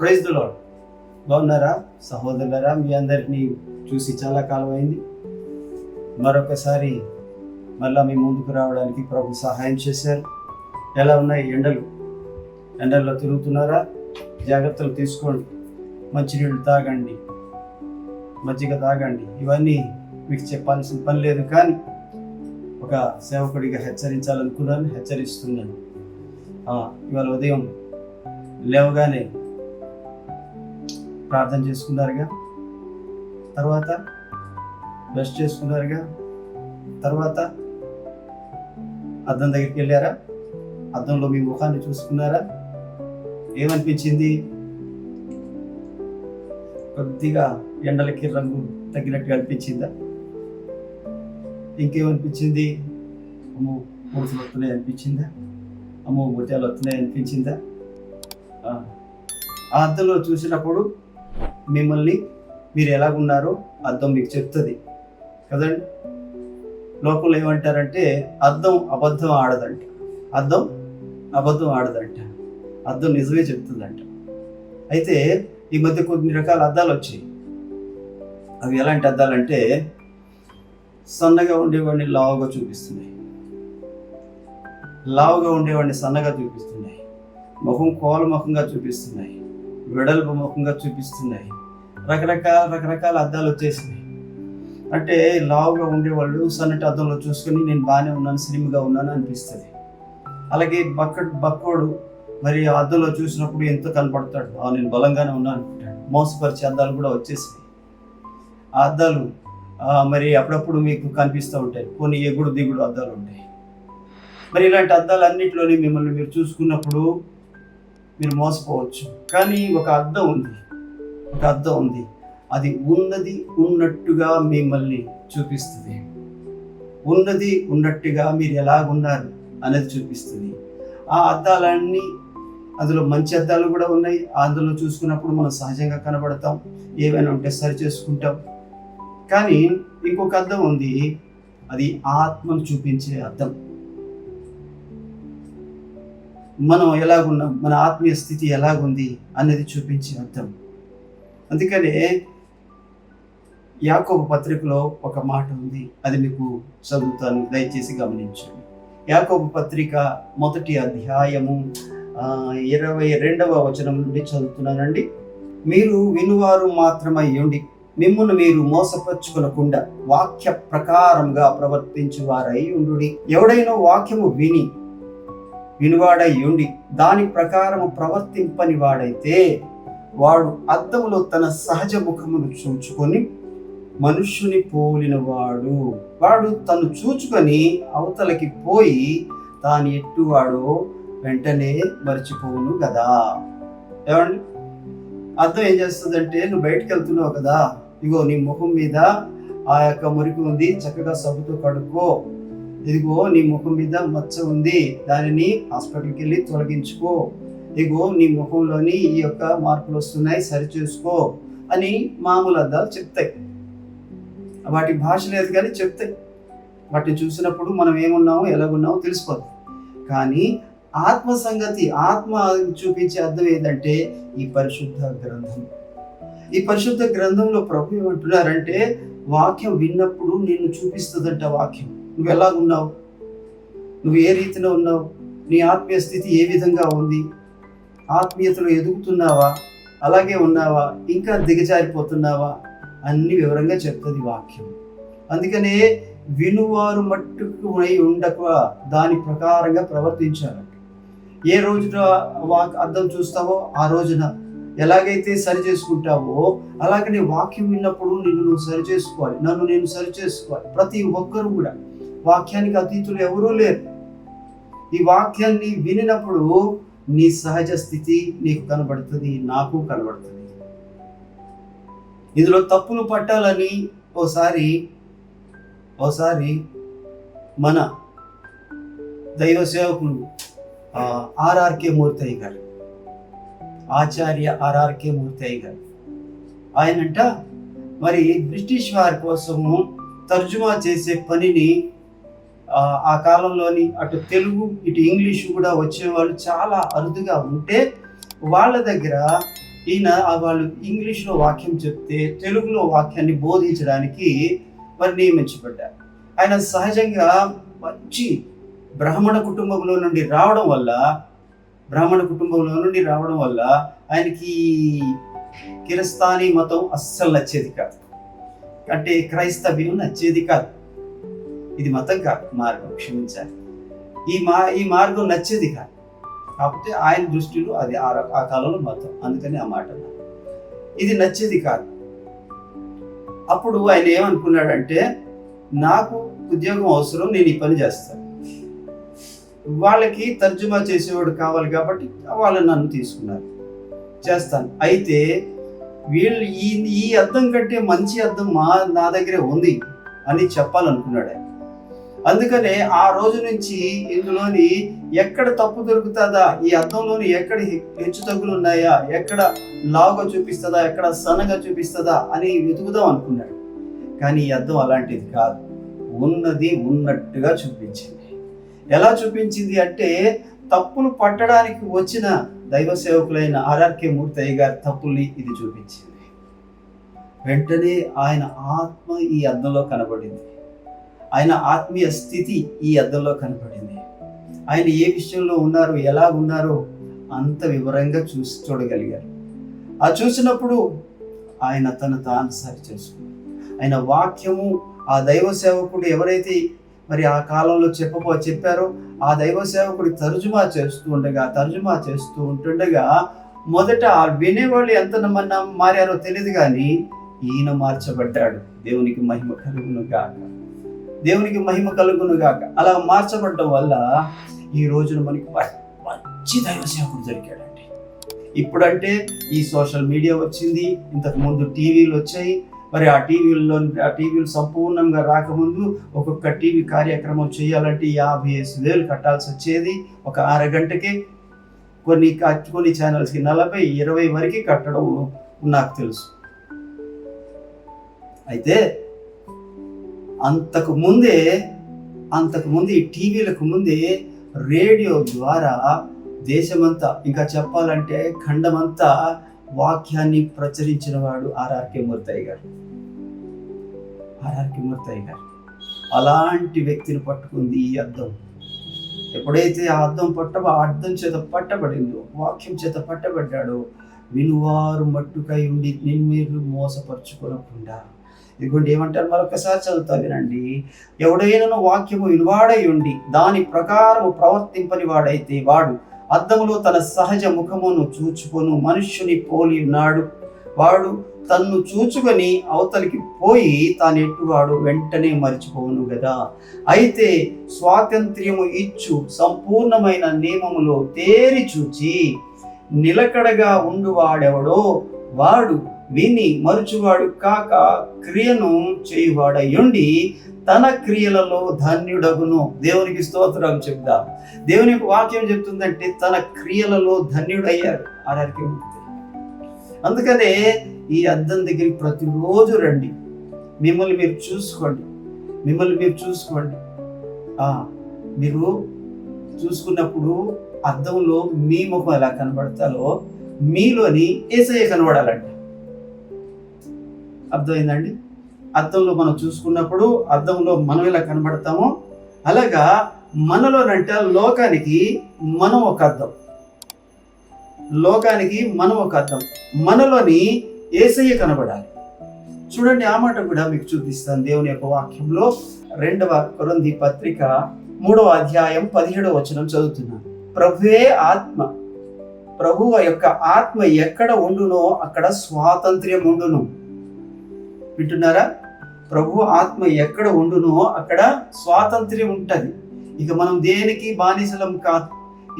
Praise the lord బాగున్నారా? సహోదరులరా మీ అందరినీ చూసి చాలా కాలం అయింది. మరొకసారి మళ్ళా మీ ముందుకు రావడానికి ప్రభు సహాయం చేశారు. ఎలా ఉన్నాయి ఎండలు? ఎండల్లో తిరుగుతున్నారా? జాగ్రత్తలు తీసుకోండి. మంచినీళ్ళు తాగండి. మజ్జిగ తాగండి. ఇవన్నీ మీకు చెప్పాల్సిన పని లేదు కానీ ఒక సేవకుడిగా హెచ్చరించాలనుకున్నాను హెచ్చరిస్తున్నాను. ఇవాళ ఉదయం లేవగానే ప్రార్థన చేసుకున్నారుగా. తర్వాత బ్రష్ చేసుకున్నారుగా. తర్వాత అద్దం దగ్గరికి వెళ్ళారా? అద్దంలో మీ ముఖాన్ని చూసుకున్నారా? ఏమనిపించింది? కొద్దిగా ఎండలకి రంగు తగ్గినట్టుగా అనిపించిందా? ఇంకేమనిపించింది? అమ్మో పూసలు వస్తున్నాయి అనిపించిందా? అమ్మో ముత్యాలు వస్తున్నాయి అనిపించిందా? ఆ ఆ అద్దంలో చూసినప్పుడు మిమ్మల్ని మీరు ఎలాగున్నారో అర్థం మీకు చెప్తుంది. కదండి? లోకంలో ఏమంటారంటే అర్థం అబద్ధం ఆడదంట. అర్థం అబద్ధం ఆడదంట. అర్థం నిజమే చెప్తుందంట. అయితే ఈ మధ్య కొన్ని రకాల అద్దాలు వచ్చాయి. అవి ఎలాంటి అద్దాలంటే సన్నగా ఉండేవాడిని లావుగా చూపిస్తున్నాయి. లావుగా ఉండేవాడిని సన్నగా చూపిస్తున్నాయి. ముఖం కోల ముఖంగా చూపిస్తున్నాయి. వెడల్పు ముఖంగా చూపిస్తున్నాయి. రకరకాల రకరకాల అద్దాలు వచ్చేసినాయి. అంటే లావుగా ఉండేవాళ్ళు సన్నటి అద్దంలో చూసుకొని నేను బాగానే ఉన్నాను స్లిమ్గా ఉన్నాను అనిపిస్తుంది. అలాగే బక్క బక్కోడు మరి ఆ అద్దంలో చూసినప్పుడు ఎంతో కనపడతాడు. ఆ నేను బలంగానే ఉన్నాను అనుకుంటాడు. మోసపరిచే అద్దాలు కూడా వచ్చేసాయి ఆ అద్దాలు మరి అప్పుడప్పుడు మీకు కనిపిస్తూ ఉంటాయి. కొన్ని ఎగుడు దిగుడు అద్దాలు ఉంటాయి. మరి ఇలాంటి అద్దాలు అన్నింటిలోని మిమ్మల్ని మీరు చూసుకున్నప్పుడు మీరు మోసపోవచ్చు. కానీ ఒక అద్దం ఉంది. ఒక అర్థం ఉంది. అది ఉన్నది ఉన్నట్టుగా మిమ్మల్ని చూపిస్తుంది. ఉన్నది ఉన్నట్టుగా మీరు ఎలాగున్నారు అనేది చూపిస్తుంది. ఆ అద్దాలన్నీ అందులో మంచి అద్దాలు కూడా ఉన్నాయి. అందులో చూసుకున్నప్పుడు మనం సహజంగా కనబడతాం. ఏవైనా ఉంటే సరి చేసుకుంటాం. కానీ ఇంకొక అద్దం ఉంది. అది ఆత్మను చూపించే అద్దం మనం ఎలాగున్నాం? మన ఆత్మీయ స్థితి ఎలాగుంది? అనేది చూపించే అర్థం. అందుకనే యాకోబ పత్రికలో ఒక మాట ఉంది. అది మీకు చదువుతాను. దయచేసి గమనించండి. యాకోబ పత్రిక మొదటి అధ్యాయము ఇరవై రెండవ వచనం నుండి చదువుతున్నానండి. మీరు వినువారు మాత్రమై ఉండి మిమ్మును మీరు మోసపరుచుకొనకుండా వాక్య ప్రకారంగా ప్రవర్తించు వారై ఉండు ఎవడైనా వాక్యము విని వినువాడై ఉండి దాని ప్రకారము ప్రవర్తింపని వాడైతే వాడు అద్దంలో తన సహజ ముఖమును చూచుకొని మనుష్యుని పోలిన వాడు వాడు తను చూచుకొని అవతలకి పోయి తాను ఎట్టువాడో వెంటనే మర్చిపోవును కదా ఏమండి? అర్థం ఏం చేస్తుందంటే నువ్వు బయటకు వెళ్తున్నావు కదా ఇగో నీ ముఖం మీద ఆ యొక్క మురికి ఉంది చక్కగా సబ్బుతో కడుక్కో. ఇదిగో నీ ముఖం మీద మచ్చ ఉంది దానిని హాస్పిటల్కి వెళ్ళి తొలగించుకో. ఇగో నీ ముఖంలోని ఈ యొక్క మార్పులు వస్తున్నాయి సరిచేసుకో అని మామూలు అద్దాలు చెప్తాయి. వాటి భాష లేదు కానీ చెప్తాయి. వాటిని చూసినప్పుడు మనం ఏమున్నామో ఎలాగున్నామో తెలిసిపోతుంది కానీ ఆత్మ సంగతి ఆత్మ చూపించే అర్థం ఏంటంటే ఈ పరిశుద్ధ గ్రంథం. ఈ పరిశుద్ధ గ్రంథంలో ప్రభు ఏమంటున్నారంటే వాక్యం విన్నప్పుడు నిన్ను చూపిస్తుందంట వాక్యం. నువ్వు ఎలాగున్నావు? నువ్వు ఏ రీతిలో ఉన్నావు? నీ ఆత్మీయ స్థితి ఏ విధంగా ఉంది? ఆత్మీయతలో ఎదుగుతున్నావా? అలాగే ఉన్నావా? ఇంకా దిగజారిపోతున్నావా? అన్ని వివరంగా చెప్తుంది వాక్యం. అందుకనే వినువారు మట్టుకు అయి ఉండక దాని ప్రకారంగా ప్రవర్తించాలి. ఏ రోజున వాక్ అర్థం చూస్తావో ఆ రోజున ఎలాగైతే సరి చేసుకుంటావో అలాగనే వాక్యం విన్నప్పుడు నిన్ను నువ్వు సరి చేసుకోవాలి. నన్ను నేను సరి చేసుకోవాలి. ప్రతి ఒక్కరు కూడా. వాక్యానికి అతీతులు ఎవరూ లేరు. ఈ వాక్యాన్ని వినినప్పుడు నీ సహజ స్థితి నీకు కనబడుతుంది నాకు కనబడుతుంది. ఇందులో తప్పులు పట్టాలని ఓసారి ఓసారి మన దైవ సేవకులు ఆర్ఆర్కే మూర్తి అయ్య గారు ఆచార్య ఆర్ఆర్కే మూర్తయ్య గారు. ఆయనంట మరి బ్రిటిష్ వారి కోసము తర్జుమా చేసే పనిని ఆ, కాలంలోని అటు తెలుగు ఇటు ఇంగ్లీషు కూడా వచ్చేవాళ్ళు చాలా అరుదుగా ఉంటే వాళ్ళ దగ్గర ఈయన వాళ్ళు ఇంగ్లీష్లో వాక్యం చెప్తే తెలుగులో వాక్యాన్ని బోధించడానికి వారు నియమించబడ్డారు. ఆయన సహజంగా మంచి బ్రాహ్మణ కుటుంబంలో నుండి రావడం వల్ల బ్రాహ్మణ కుటుంబంలో నుండి రావడం వల్ల ఆయనకి కిరస్థానీ మతం అస్సలు నచ్చేది కాదు. అంటే క్రైస్తవ్యం నచ్చేది కాదు. ఇది మతం కాదు మార్గం క్షమించాలి. ఈ మా ఈ మార్గం నచ్చేది కాదు. కాకపోతే ఆయన దృష్టిలో అది ఆ ఆ కాలంలో మతం. అందుకని ఆ మాట ఇది నచ్చేది కాదు. అప్పుడు ఆయన ఏమనుకున్నాడంటే నాకు ఉద్యోగం అవసరం నేను ఈ పని చేస్తాను. వాళ్ళకి తర్జుమా చేసేవాడు కావాలి కాబట్టి వాళ్ళు నన్ను తీసుకున్నారు. చేస్తాను. అయితే వీళ్ళు ఈ ఈ అర్థం కంటే మంచి అర్థం మా నా దగ్గరే ఉంది అని చెప్పాలనుకున్నాడు ఆయన. అందుకనే ఆ రోజు నుంచి ఇందులోని ఎక్కడ తప్పు దొరుకుతుందా ఈ అర్థంలోని ఎక్కడ హెచ్చు తగ్గులు ఉన్నాయా ఎక్కడ లావుగా చూపిస్తుందా ఎక్కడ సన్నగా చూపిస్తుందా అని వెతుకుదాం అనుకున్నాడు. కానీ ఈ అర్థం అలాంటిది కాదు. ఉన్నది ఉన్నట్టుగా చూపించింది. ఎలా చూపించింది అంటే తప్పులు పట్టడానికి వచ్చిన దైవ సేవకులైన ఆర్ఆర్కే మూర్తయ్య గారి తప్పుల్ని ఇది చూపించింది. వెంటనే ఆయన ఆత్మ ఈ అద్దంలో కనబడింది. ఆయన ఆత్మీయ స్థితి ఈ అద్దంలో కనపడింది. ఆయన ఏ విషయంలో ఉన్నారో ఎలా ఉన్నారో అంత వివరంగా చూసి చూడగలిగారు. ఆ చూసినప్పుడు ఆయన తను తాను సరి చేసుకున్నారు ఆయన వాక్యము ఆ దైవ సేవకుడు ఎవరైతే మరి ఆ కాలంలో చెప్పబో చెప్పారో ఆ దైవ సేవకుడు తర్జుమా చేస్తూ ఉండగా తర్జుమా చేస్తూ ఉంటుండగా మొదట ఆ వినేవాళ్ళు ఎంత మారారో తెలియదు కానీ ఈయన మార్చబడ్డాడు. దేవునికి మహిమ కలుగును గాక. దేవునికి మహిమ కలుగును గాక అలా మార్చబడటం వల్ల ఈ రోజున మనకి మంచి దైవ సేవకుడు దొరికాడండి. ఇప్పుడంటే ఈ సోషల్ మీడియా వచ్చింది ఇంతకు ముందు టీవీలు వచ్చాయి మరి ఆ టీవీల్లో ఆ టీవీలు సంపూర్ణంగా రాకముందు ఒక్కొక్క టీవీ కార్యక్రమం చేయాలంటే యాభై ఐదు వేలు కట్టాల్సి వచ్చేది. ఒక అరగంటకి కొన్ని కొన్ని ఛానల్స్కి నలభై ఇరవై వరకు కట్టడం నాకు తెలుసు. అయితే అంతకు ముందే అంతకు ముందు ఈ టీవీలకు ముందే రేడియో ద్వారా దేశమంతా ఇంకా చెప్పాలంటే ఖండమంతా వాక్యాన్ని ప్రచురించిన వాడు ఆర్ఆర్కే మూర్తయ్య గారు. ఆర్ఆర్కే మూర్తయ్య గారు. అలాంటి వ్యక్తిని పట్టుకుంది ఈ అర్థం ఎప్పుడైతే ఆ అర్థం పట్ట ఆ అర్థం చేత పట్టబడిందో వాక్యం చేత పట్టబడ్డాడో వినువారు మట్టుకై ఉండి నిన్ను మీరు మోసపరుచుకోనకుండా ఇదిగోండి ఏమంటారు? మరొకసారి చదువుతా వినండి. ఎవడైనను వాక్యము వినువాడై ఉండి దాని ప్రకారము ప్రవర్తింపని వాడైతే వాడు అద్దములో తన సహజ ముఖమును చూచుకొను మనుష్యుని పోలి ఉన్నాడు వాడు తన్ను చూచుకొని అవతలికి పోయి తాను ఎట్టువాడు వెంటనే మరిచిపోవును కదా అయితే స్వాతంత్ర్యము ఇచ్చు సంపూర్ణమైన నియమములో తేరి చూచి నిలకడగా ఉండువాడెవడో వాడు విని మరుచువాడు కాక క్రియను చేయువాడయుండి తన క్రియలలో ధన్యుడగును. దేవునికి స్తోత్రం చెప్దాం. దేవుని యొక్క వాక్యం చెప్తుందంటే తన క్రియలలో ధన్యుడయ్యారు ఆర్ఆర్కే అందుకనే ఈ అద్దం దగ్గరికి ప్రతిరోజు రండి. మిమ్మల్ని మీరు చూసుకోండి. మిమ్మల్ని మీరు చూసుకోండి. మీరు చూసుకున్నప్పుడు అద్దంలో మీ ముఖం ఎలా కనబడతాలో మీలోని ఏసయ్య కనబడాలండి. అర్థమైందండి? అద్దంలో మనం చూసుకున్నప్పుడు అద్దంలో మనం ఎలా కనబడతామో అలాగా మనలోనంటే లోకానికి మనం ఒక అర్థం. లోకానికి మనం ఒక అర్థం. మనలోని ఏసయ్య కనబడాలి. చూడండి ఆ మాట కూడా మీకు చూపిస్తాను దేవుని యొక్క వాక్యంలో. రెండవ కొరంది పత్రిక మూడవ అధ్యాయం పదిహేడవ వచనం చదువుతున్నాను. ప్రభువే ఆత్మ. ప్రభువు యొక్క ఆత్మ ఎక్కడ ఉండునో అక్కడ స్వాతంత్ర్యం ఉండును. వింటున్నారా? ప్రభు ఆత్మ ఎక్కడ ఉండునో అక్కడ స్వాతంత్ర్యం ఉంటుంది. ఇక మనం దేనికి బానిసలం కాదు?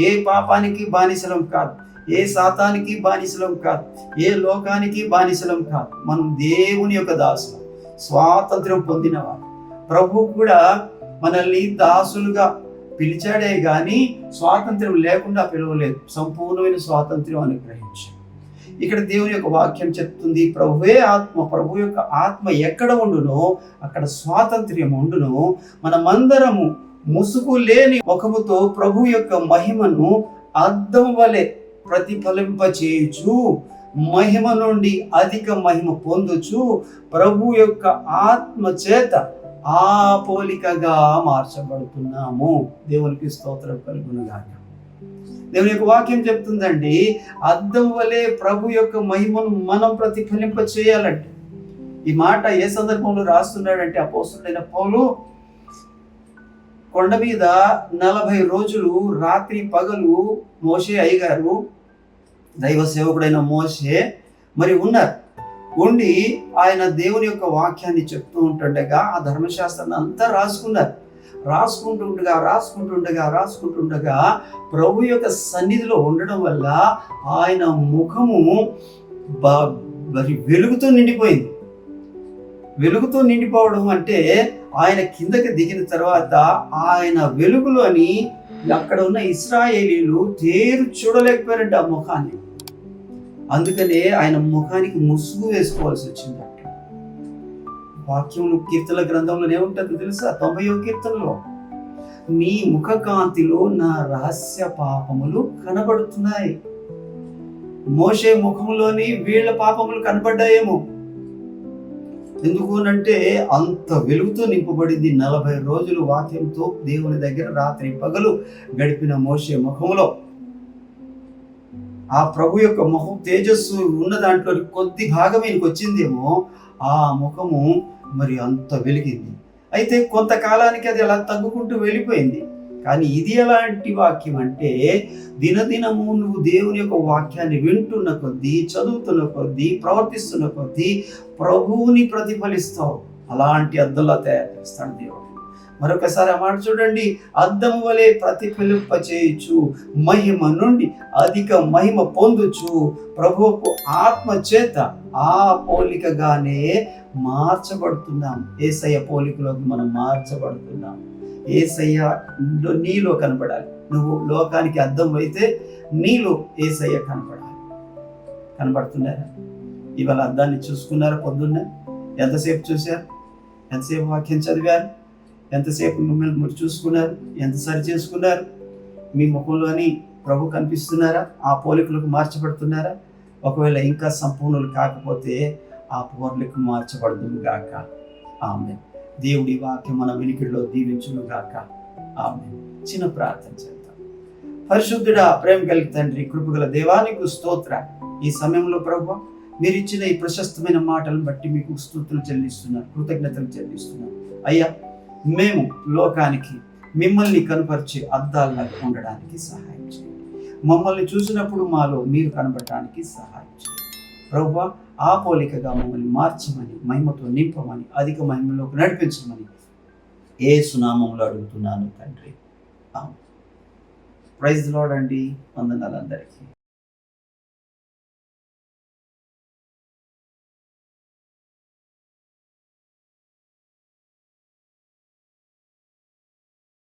ఏ పాపానికి బానిసలం కాదు? ఏ శాతానికి బానిసలం కాదు? ఏ లోకానికి బానిసలం కాదు? మనం దేవుని యొక్క దాసులం. స్వాతంత్ర్యం పొందినవారు ప్రభు కూడా మనల్ని దాసులుగా పిలిచాడే గాని స్వాతంత్ర్యం లేకుండా పిలవలేదు. సంపూర్ణమైన స్వాతంత్ర్యం అనుగ్రహించాడు. ఇక్కడ దేవుని యొక్క వాక్యం చెప్తుంది ప్రభువే ఆత్మ ప్రభు యొక్క ఆత్మ ఎక్కడ ఉండునో అక్కడ స్వాతంత్ర్యం ఉండును. మనమందరము ముసుగు లేని ముఖముతో ప్రభు యొక్క మహిమను అద్దం వలె ప్రతిఫలింపచేయుచు మహిమ నుండి అధిక మహిమ పొందుచు ప్రభు యొక్క ఆత్మ చేత ఆ పోలికగా మార్చబడుతున్నాము. దేవునికి స్తోత్రం కలుగునుగాక. దేవుని యొక్క వాక్యం చెప్తుందండి అద్దం వలె ప్రభు యొక్క మహిమను మనం ప్రతిఫలింప చేయాలంటే. ఈ మాట ఏ సందర్భంలో రాస్తున్నాడంటే అపోస్తుడైన పౌలు కొండ మీద నలభై రోజులు రాత్రి పగలు మోషే అయ్యగారు దైవ సేవకుడైన మోషే మరి ఉన్నారు. ఉండి ఆయన దేవుని యొక్క వాక్యాన్ని చెప్తూ ఉంటుండగా ఆ ధర్మశాస్త్రాన్ని అంతా రాసుకున్నారు. రాసుకుంటుండగా రాసుకుంటుండగా రాసుకుంటుండగా ప్రభు యొక్క సన్నిధిలో ఉండడం వల్ల ఆయన ముఖము బ- మరి వెలుగుతో నిండిపోయింది. వెలుగుతో నిండిపోవడం అంటే ఆయన కిందకి దిగిన తర్వాత ఆయన వెలుగులోని అక్కడ ఉన్న ఇస్రాయేలీలు తేరు చూడలేకపోయారంట ఆ ముఖాన్ని. అందుకనే ఆయన ముఖానికి ముసుగు వేసుకోవాల్సి వచ్చింది. వాక్యంలో కీర్తన గ్రంథంలో ఉంటుంది తెలుసా? తొంభై కీర్తనలో. నీ ముఖకాంతిలో నా రహస్య పాపములు కనబడుతున్నాయి. మోషే ముఖంలోని వీళ్ళ పాపములు కనబడ్డాయేమో. ఎందుకు అంటే అంత వెలుగుతో నింపబడింది నలభై రోజులు వాక్యంతో దేవుని దగ్గర రాత్రి పగలు గడిపిన మోషే ముఖంలో. ఆ ప్రభు యొక్క ముఖం తేజస్సు ఉన్న దాంట్లో కొద్ది భాగం ఈయనకు వచ్చిందేమో ఆ ముఖము మరి అంత వెలిగింది. అయితే కొంతకాలానికి అది అలా తగ్గుకుంటూ వెళ్ళిపోయింది. కానీ ఇది ఎలాంటి వాక్యం అంటే దినదినము నువ్వు దేవుని యొక్క వాక్యాన్ని వింటున్న కొద్దీ చదువుతున్న కొద్దీ ప్రవర్తిస్తున్న కొద్దీ ప్రభువుని ప్రతిఫలిస్తావు. అలాంటి అద్దంలా తయారు చేస్తాడు దేవుడు. మరొకసారి ఆ మాట చూడండి. అద్దం వలె ప్రతిఫలింప చేయొచ్చు మహిమ నుండి అధిక మహిమ పొందుచు ప్రభువుకు ఆత్మ చేత ఆ పోలికగానే మార్చబడుతున్నాం. ఏసయ్య పోలికలోకి మనం మార్చబడుతున్నాం. ఏసయ్య నీలో కనపడాలి. నువ్వు లోకానికి అద్దం అయితే నీలో ఏసయ్య కనపడాలి. కనపడుతున్నారా ఇవాళ అద్దాన్ని చూసుకున్నారా పొద్దున్న? ఎంతసేపు చూశారు? ఎంతసేపు వాక్యం చదివారు? ఎంతసేపు మిమ్మల్ని మీరు చూసుకున్నారు? ఎంత సరి చేసుకున్నారు? మీ ముఖంలోని ప్రభు కనిపిస్తున్నారా? ఆ పోలికలకు మార్చబడుతున్నారా? ఒకవేళ ఇంకా సంపూర్ణులు కాకపోతే ఆ పోలికలు మార్చబడదు గాక. ఆమె దేవుడి వాక్యం మన వెనుకల్లో దీవించును గాక. ఆమె చిన్న ప్రార్థన చేద్దాం. పరిశుద్ధుడా ప్రేమ కలిగి తండ్రి కృపగల దేవానికి స్తోత్ర. ఈ సమయంలో ప్రభు మీరు ఇచ్చిన ఈ ప్రశస్తమైన మాటలను బట్టి మీకు స్తుతులు చెల్లిస్తున్నారు కృతజ్ఞతలు చెల్లిస్తున్నారు అయ్యా మేము లోకానికి మిమ్మల్ని కనపరిచే అద్దాల్లాగా ఉండడానికి సహాయం చేయండి. మమ్మల్ని చూసినప్పుడు మాలో మీరు కనబడటానికి సహాయం చేయండి. ప్రభు ఆ పోలికగా మమ్మల్ని మార్చమని మహిమతో నింపమని అధిక మహిమలోకి నడిపించమని ఏ సునామంలో అడుగుతున్నాను తండ్రి. ప్రైజ్ లోడండి వందనాలందరికీ.